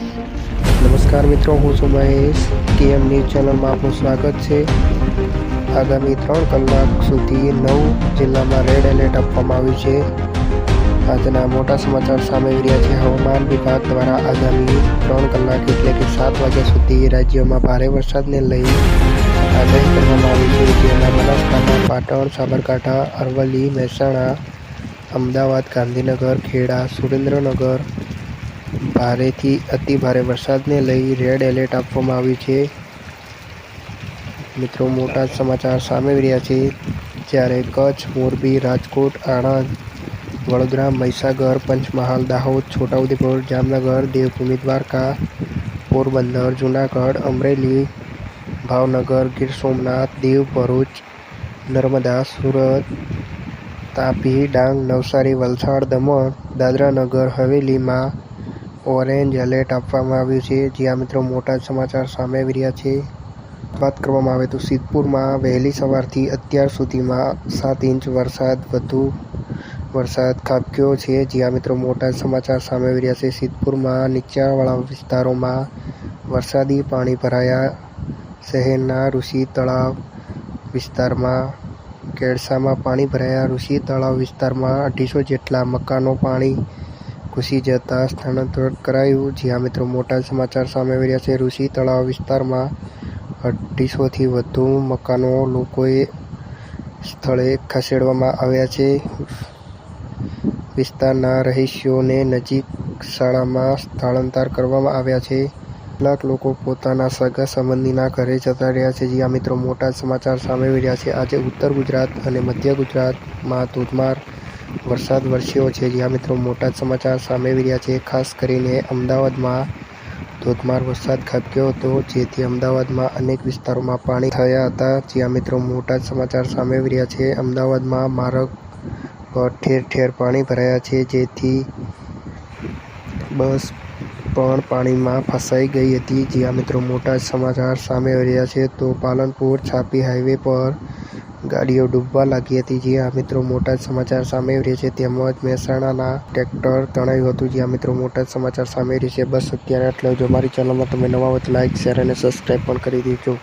નમસ્કાર મિત્રો, હું છું મહેશ. કેએમ ન્યૂઝ ચેનલમાં આપનું સ્વાગત છે. આગામી ત્રણ કલાક સુધી નવ જિલ્લામાં રેડ એલર્ટ આપવામાં આવ્યું છે. આજના મોટા સમાચાર સામે રહ્યા છે. હવામાન વિભાગ દ્વારા આગામી ત્રણ કલાક એટલે કે સાત વાગ્યા સુધી રાજ્યમાં ભારે વરસાદને લઈ આગાહી કરવામાં આવી છે. જેમાં બનાસકાંઠા, પાટણ, સાબરકાંઠા, અરવલ્લી, મહેસાણા, અમદાવાદ, ગાંધીનગર, ખેડા, સુરેન્દ્રનગર ભારેથી અતિ ભારે વરસાદને લઈ રેડ એલર્ટ આપવામાં આવ્યું છે. મિત્રો, મોટા સમાચાર સામે રહ્યા છે. જ્યારે કચ્છ, મોરબી, રાજકોટ, આણંદ, વડોદરા, મહીસાગર, પંચમહાલ, દાહોદ, છોટાઉદેપુર, જામનગર દેવભૂમિ દ્વારકા પોરબંદર, જૂનાગઢ, અમરેલી, ભાવનગર, ગીર સોમનાથ, દીવ ભરૂચ, નર્મદા, સુરત, તાપી, ડાંગ, નવસારી, વલસાડ, દમણ, દાદરાનગર, હવેલીમાં ઓરેન્જ એલર્ટ આપવામાં આવ્યું છે. જ્યાં મિત્રો, મોટા સમાચાર સામે આવી રહ્યા છે. વાત કરવામાં આવે તો સિદ્ધપુરમાં વહેલી સવારથી અત્યાર સુધીમાં સાત ઇંચ વરસાદ વધુ વરસાદ ખાબક્યો છે. જ્યાં મિત્રો, મોટા સમાચાર સામે આવી રહ્યા છે. સિદ્ધપુરમાં નીચાણવાળા વિસ્તારોમાં વરસાદી પાણી ભરાયા. શહેરના ઋષિ તળાવ વિસ્તારમાં કેળસામાં પાણી ભરાયા. ઋષિ તળાવ વિસ્તારમાં અઢીસો જેટલા મકાનો પાણી ઘૂસી જતા સ્થળાંતર કરાયું. જ્યાં મિત્રો મોટા સમાચાર સામે આવ્યા છે. ઋષિ તળાવ વિસ્તારમાં અઢીસોથી વધુ મકાનો લોકોએ સ્થળે ખસેડવામાં આવ્યા છે. વિસ્તારના રહીશોને નજીક શાળામાં સ્થળાંતર કરવામાં આવ્યા છે. કેટલાક લોકો પોતાના સગા સંબંધીના ઘરે જતા રહ્યા છે. જ્યાં મિત્રો મોટા સમાચાર સામે આવી રહ્યા છે. આજે ઉત્તર ગુજરાત અને મધ્ય ગુજરાતમાં ધોધમાર વરસાદ વરસ્યો છે. જ્યાં મિત્રો, મોટા સમાચાર સામે આવી રહ્યા છે. ખાસ કરીને અમદાવાદમાં ધોધમાર વરસાદ ખાબક્યો હતો, જેથી અમદાવાદમાં અનેક વિસ્તારોમાં પાણી થયા હતા. જ્યાં મિત્રો, મોટા સમાચાર સામે આવી રહ્યા છે. અમદાવાદમાં માર્ગ પર ઠેર ઠેર પાણી ભરાયા છે, જેથી બસ પણ પાણીમાં ફસાઈ ગઈ હતી. જ્યાં મિત્રો, મોટા સમાચાર સામે આવી રહ્યા છે. તો પાલનપુર છાપી હાઈવે પર ગાડીઓ ડૂબવા લાગી હતી જ્યાં મિત્રો મોટા જ સમાચાર સામે રહ્યા છે. તેમજ મહેસાણાના ટ્રેક્ટર તણાયું હતું જ્યાં મિત્રો મોટા જ સમાચાર સામે રહ્યા છે. બસ અત્યારે આટલો જો. મારી ચેનલમાં તમે નવા હોય લાઇક શેર અને સબસ્ક્રાઈબ પણ કરી દેજો.